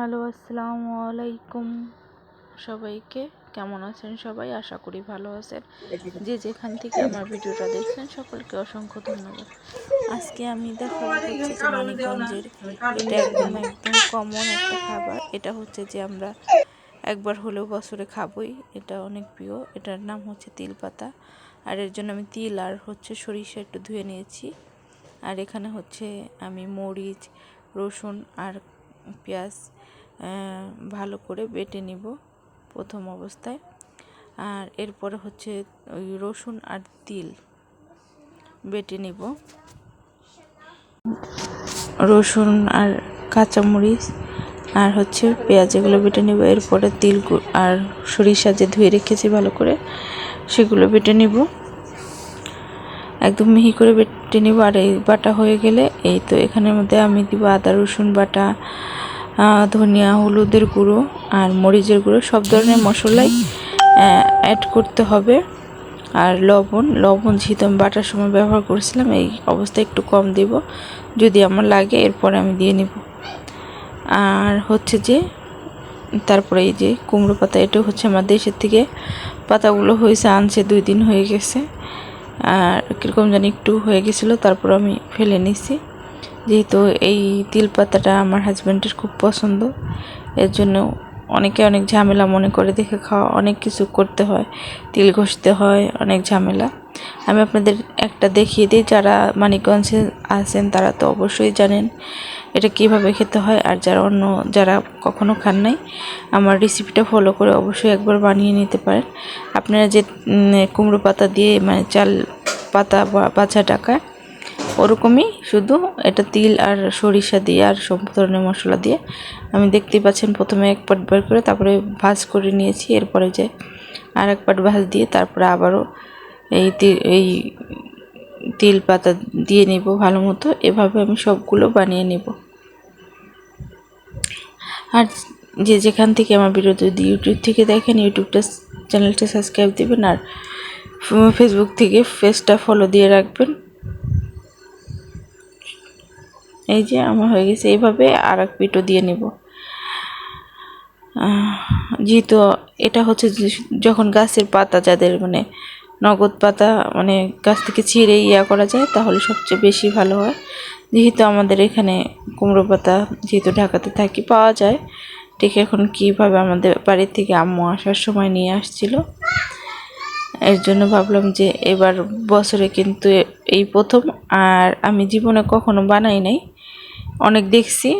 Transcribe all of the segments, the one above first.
Hello, আসসালামু আলাইকুম সবাইকে। কেমন আছেন সবাই? আশা করি ভালো আছেন। যে যেখান থেকে আমার ভিডিওটা দেখছেন, সকলকে অসংখ্য ধন্যবাদ। আজকে আমি মানিকগঞ্জের এটা একদম একদম কমন একটা খাবার। এটা হচ্ছে যে আমরা একবার হলেও বছরে খাবই। এটা অনেক প্রিয়। এটার নাম হচ্ছে তিল পাতা আর এর জন্য আমি তিল আর হচ্ছে সরিষা একটু ধুয়ে নিয়েছি। আর এখানে হচ্ছে আমি মরিচ, রসুন আর পেঁয়াজ ভালো করে বেটে নিব প্রথম অবস্থায়। আর এরপরে হচ্ছে ওই রসুন আর তিল বেটে নিব। রসুন আর কাঁচামরিচ আর হচ্ছে পেঁয়াজ এগুলো বেটে নেব। এরপরে তিল আর সরিষা যে ধুয়ে রেখেছি ভালো করে, সেগুলো বেটে নিব। একদম মিহি করে বেটে নিব আর এই বাটা হয়ে গেলে এই তো এখানের মধ্যে আমি দিব আদা, রসুন বাটা ধনিয়া, হলুদের গুঁড়ো আর মরিচের গুঁড়ো। সব ধরনের মশলাই অ্যাড করতে হবে। আর লবণ লবণ যেহেতু আমি বাটার সময় ব্যবহার করেছিলাম, এই অবস্থায় একটু কম দিব। যদি আমার লাগে, এরপরে আমি দিয়ে নিব। আর হচ্ছে যে, তারপরে এই যে কুমড়ো পাতা এটা হচ্ছে আমার দেশের থেকে পাতাগুলো হয়েছে, আনছে, দুই দিন হয়ে গেছে। আর কীরকম জানি একটু হয়ে গেছিল তারপর আমি ফেলে নিছি। যেহেতু এই তিল পাতাটা আমার হাজব্যান্ডের খুব পছন্দ, এর জন্য অনেকে অনেক ঝামেলা মনে করে দেখে খাওয়া, অনেক কিছু করতে হয়, তিল ঘষতে হয়, অনেক ঝামেলা। আমি আপনাদের একটা দেখিয়ে দিই, যারা মানিকগঞ্জে আছেন তারা তো অবশ্যই জানেন। এটা কীভাবে খেতে হয় আর যারা অন্য, যারা কখনো খান নাই, আমার রেসিপিটা ফলো করে অবশ্যই একবার বানিয়ে নিতে পারেন। আপনারা যে কুমড়ো পাতা দিয়ে মানে চাল পাতা বা বাছা টাকা, ওরকমই শুধু এটা তিল আর সরিষা দিয়ে আর সব ধরনের মশলা দিয়ে আমি দেখতেই পাচ্ছেন প্রথমে এক পাট বের করে তারপরে ভাজ করে নিয়েছি, এরপরে যে আর এক পাট ভাজ দিয়ে তারপরে আবারও এই এই তিল পাতা দিয়ে নিব ভালো মতো। এভাবে আমি সবগুলো বানিয়ে নেব। আর যে যেখান থেকে আমার ভিডিও যদি ইউটিউব থেকে দেখেন ইউটিউবটা চ্যানেলটা সাবস্ক্রাইব দেবেন আর ফেসবুক থেকে ফেসটা ফলো দিয়ে রাখবেন। এই যে আমার হয়ে গেছে। এইভাবে আর এক পিঠও দিয়ে নেব। যেহেতু এটা হচ্ছে যখন গাছের পাতা যাদের মানে নগদ পাতা মানে গাছ থেকে ছিঁড়ে ইয়া করা যায়, তাহলে সবচেয়ে বেশি ভালো হয়। যেহেতু আমাদের এখানে কুমড়ো পাতা যেহেতু ঢাকাতে থাকি, পাওয়া যায়। ঠিক এখন কীভাবে আমাদের বাড়ির থেকে আম্মু আসার সময় নিয়ে আসছিল। এর জন্য ভাবলাম যে এবার বছরে কিন্তু এই প্রথম, আর আমি জীবনে কখনো বানাই নাই। অনেক দেখছি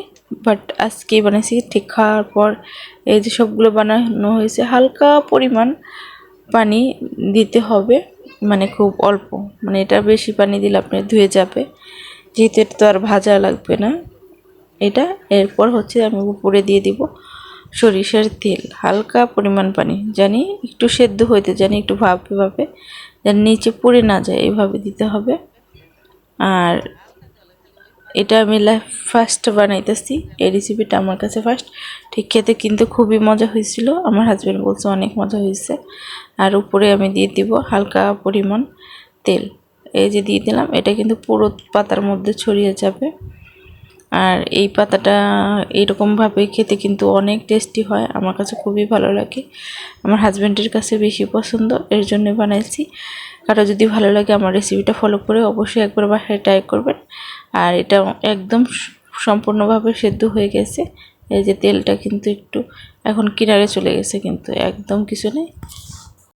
বাট আজকে বানাইছি। ঠিক খাওয়ার পর এই যে সবগুলো বানানো হয়েছে, হালকা পরিমাণ। পানি দিতে হবে মানে খুব অল্প। মানে এটা বেশি পানি দিলে আপনার ধুয়ে যাবে। যেহেতু তো আর ভাজা লাগবে না। এটা এরপর হচ্ছে আমি উপরে দিয়ে দিব সরিষার তেল, হালকা পরিমাণ পানি। জানি একটু সেদ্ধ হইতে, জানি একটু ভাবে ভাবে যেন নিচে পড়ে না যায়, এভাবে দিতে হবে। আর এটা আমি ফার্স্ট বানাইতেছি। এই রেসিপিটা আমার কাছে ফার্স্ট ঠিক খেতে কিন্তু খুবই মজা হয়েছিল। আমার হাজব্যান্ড বলছে অনেক মজা হয়েছে। আর উপরে আমি দিয়ে দিব হালকা পরিমাণ তেল। এই যে দিয়ে দিলাম, এটা কিন্তু পুরো পাতার মধ্যে ছড়িয়ে যাবে। আর এই পাতাটা এইরকমভাবে খেতে কিন্তু অনেক টেস্টি হয়, আমার কাছে খুবই ভালো লাগে। আমার হাজব্যান্ডের কাছে বেশি পছন্দ, এর জন্য বানাইছি। কারও যদি ভালো লাগে আমার রেসিপিটা ফলো করে অবশ্যই একবার বাসায় ট্রাই করবেন। আর এটা একদম সম্পূর্ণভাবে সেদ্ধ হয়ে গেছে। এই যে তেলটা কিন্তু একটু এখন কিনারে চলে গেছে, কিন্তু একদম কিছু নেই।